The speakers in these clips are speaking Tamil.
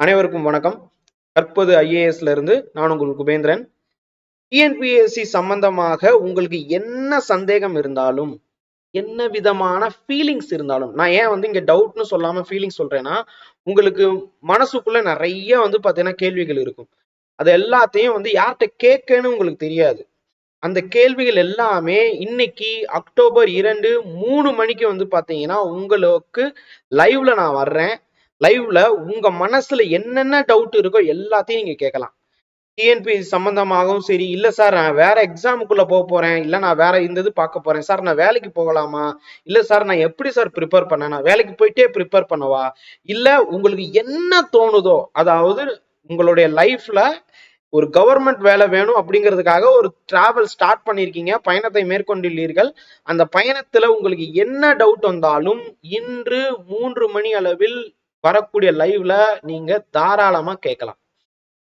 அனைவருக்கும் வணக்கம். தற்போது ஐஏஎஸ்ல இருந்து நான் உங்கள் குபேந்திரன். டிஎன்பிஎஸ்சி சம்பந்தமாக உங்களுக்கு என்ன சந்தேகம் இருந்தாலும் என்ன விதமான ஃபீலிங்ஸ் இருந்தாலும் நான் ஏன் வந்து இங்க டவுட்னு சொல்லாம ஃபீலிங்ஸ் சொல்றேன்னா உங்களுக்கு மனசுக்குள்ள நிறைய வந்து பாத்தீங்கன்னா கேள்விகள் இருக்கும். அது எல்லாத்தையும் வந்து யார்கிட்ட கேட்கன்னு உங்களுக்கு தெரியாது. அந்த கேள்விகள் எல்லாமே இன்னைக்கு அக்டோபர் இரண்டு மூணு மணிக்கு வந்து பாத்தீங்கன்னா உங்களுக்கு லைவ்ல நான் வர்றேன். லைவ்ல உங்க மனசுல என்னென்ன டவுட் இருக்கோ எல்லாத்தையும் நீங்க கேட்கலாம். டிஎன்பி சம்பந்தமாகவும் சரி இல்ல சார் நான் வேற எக்ஸாமுக்குள்ள போக போறேன் இல்ல நான் வேற இந்த இது பார்க்க போறேன் சார் நான் வேலைக்கு போகலாமா? இல்ல சார் நான் எப்படி சார் ப்ரிப்பேர் பண்ண நான் வேலைக்கு போயிட்டே ப்ரிப்பேர் பண்ணவா? இல்ல உங்களுக்கு என்ன தோணுதோ அதாவது உங்களுடைய லைஃப்ல ஒரு கவர்மெண்ட் வேலை வேணும் அப்படிங்கிறதுக்காக ஒரு டிராவல் ஸ்டார்ட் பண்ணியிருக்கீங்க பயணத்தை மேற்கொண்டுள்ளீர்கள் அந்த பயணத்துல உங்களுக்கு என்ன டவுட் வந்தாலும் இன்று மூன்று மணி அளவில் வரக்கூடிய லைவ்ல நீங்க தாராளமா கேட்கலாம்.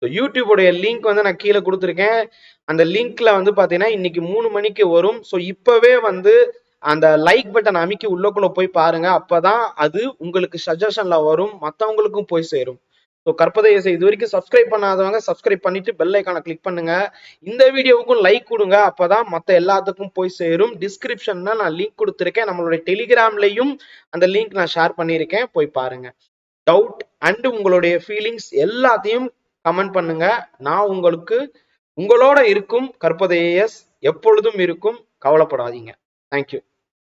யூடியூபோடைய லிங்க் வந்து நான் கீழே கொடுத்துருக்கேன். அந்த லிங்க்ல வந்து பாத்தீங்கன்னா இன்னைக்கு மூணு மணிக்கு வரும். ஸோ இப்பவே வந்து அந்த லைக் பட்டன் அமைக்கி உள்ளக்குள்ள போய் பாருங்க. அப்பதான் அது உங்களுக்கு சஜஷன்ல வரும். மற்றவங்களுக்கும் போய் சேரும். ஸோ கற்பதையசை இது வரைக்கும் சப்ஸ்கிரைப் பண்ணாதவங்க சப்ஸ்கிரைப் பண்ணிட்டு பெல் ஐக்கானை கிளிக் பண்ணுங்க. இந்த வீடியோவுக்கும் லைக் கொடுங்க. அப்பதான் மற்ற எல்லாத்துக்கும் போய் சேரும். டிஸ்கிரிப்ஷன்ல நான் லிங்க் கொடுத்துருக்கேன். நம்மளுடைய டெலிகிராம்லயும் அந்த லிங்க் நான் ஷேர் பண்ணியிருக்கேன். போய் பாருங்க. டவுட் அண்ட் உங்களுடைய ஃபீலிங்ஸ் எல்லாத்தையும் கமெண்ட் பண்ணுங்க. நான் உங்களுக்கு உங்களோட இருக்கும் கற்பதையஸ் எப்பொழுதும் இருக்கும். கவலைப்படாதீங்க. தேங்க்யூ